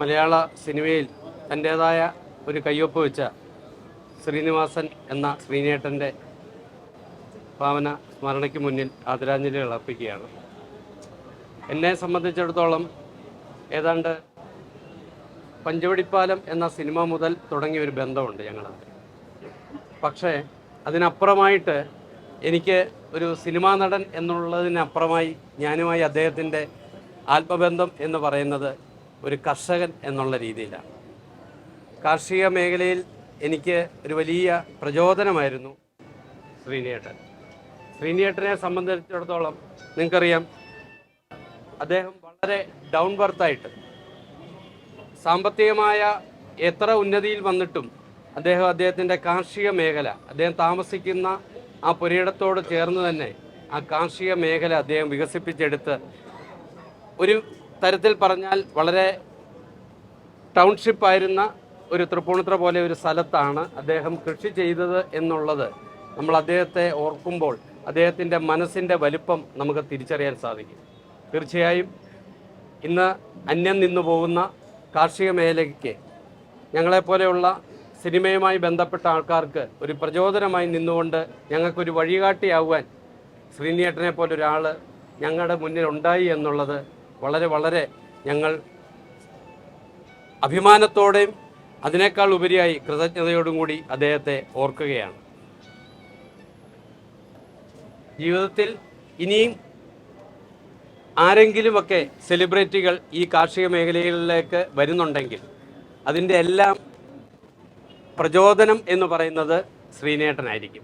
മലയാള സിനിമയിൽ തന്റേതായ ഒരു കയ്യൊപ്പ് വെച്ച ശ്രീനിവാസൻ എന്ന ശ്രീനേട്ടന്റെ ഭാവന സ്മരണയ്ക്ക് മുന്നിൽ ആദരാഞ്ജലികൾ അർപ്പിക്കുകയാണ്. എന്നെ സംബന്ധിച്ചിടത്തോളം ഏതാണ്ട് പഞ്ചവടിപ്പാലം എന്ന സിനിമ മുതൽ തുടങ്ങിയ ഒരു ബന്ധമുണ്ട് ഞങ്ങൾ പക്ഷേ അതിനപ്പുറമായിട്ട് എനിക്ക് ഒരു സിനിമാ നടൻ എന്നുള്ളതിനപ്പുറമായി ഞാനുമായി അദ്ദേഹത്തിന്റെ ആത്മബന്ധം എന്ന് പറയുന്നത് ഒരു കർഷകൻ എന്നുള്ള രീതിയിലാണ്. കാർഷിക മേഖലയിൽ എനിക്ക് ഒരു വലിയ പ്രചോദനമായിരുന്നു ശ്രീനിയേട്ടൻ ശ്രീനിയേട്ടനെ സംബന്ധിച്ചിടത്തോളം നിങ്ങൾക്കറിയാം അദ്ദേഹം വളരെ ഡൗൺ ബർത്തായിട്ട് സാമ്പത്തികമായ എത്ര ഉന്നതിയിൽ വന്നിട്ടും അദ്ദേഹം അദ്ദേഹത്തിന്റെ കാർഷിക മേഖല അദ്ദേഹം താമസിക്കുന്ന ആ പുരയിടത്തോട് ചേർന്ന് തന്നെ ആ കാർഷിക മേഖല അദ്ദേഹം വികസിപ്പിച്ചെടുത്ത് ഒരു തരത്തിൽ പറഞ്ഞാൽ വളരെ ടൗൺഷിപ്പ് ആയിരുന്ന ഒരു തൃപ്പൂണിത്ര പോലെ ഒരു സ്ഥലത്താണ് അദ്ദേഹം കൃഷി ചെയ്തത് എന്നുള്ളത് നമ്മൾ അദ്ദേഹത്തെ ഓർക്കുമ്പോൾ അദ്ദേഹത്തിന്റെ മനസ്സിന്റെ വലിപ്പം നമുക്ക് തിരിച്ചറിയാൻ സാധിക്കും. തീർച്ചയായും ഇന്ന് അന്യം നിന്നു പോകുന്ന കാർഷിക മേഖലയ്ക്ക് ഞങ്ങളെപ്പോലെയുള്ള സിനിമയുമായി ബന്ധപ്പെട്ട ആൾക്കാർക്ക് ഒരു പ്രചോദനമായി നിന്നുകൊണ്ട് ഞങ്ങൾക്കൊരു വഴികാട്ടിയാവാൻ ശ്രീനിയേട്ടനെ പോലെ ഒരാൾ ഞങ്ങളുടെ മുന്നിൽ ഉണ്ടായി എന്നുള്ളത് വളരെ വളരെ ഞങ്ങൾ അഭിമാനത്തോടെയും അതിനേക്കാൾ ഉപരിയായി കൃതജ്ഞതയോടും കൂടി അദ്ദേഹത്തെ ഓർക്കുകയാണ്. ജീവിതത്തിൽ ഇനിയും ആരെങ്കിലുമൊക്കെ സെലിബ്രിറ്റികൾ ഈ കാർഷിക മേഖലകളിലേക്ക് വരുന്നുണ്ടെങ്കിൽ അതിന്റെ എല്ലാം പ്രചോദനം എന്ന് പറയുന്നത് ശ്രീനേട്ടനായിരിക്കും.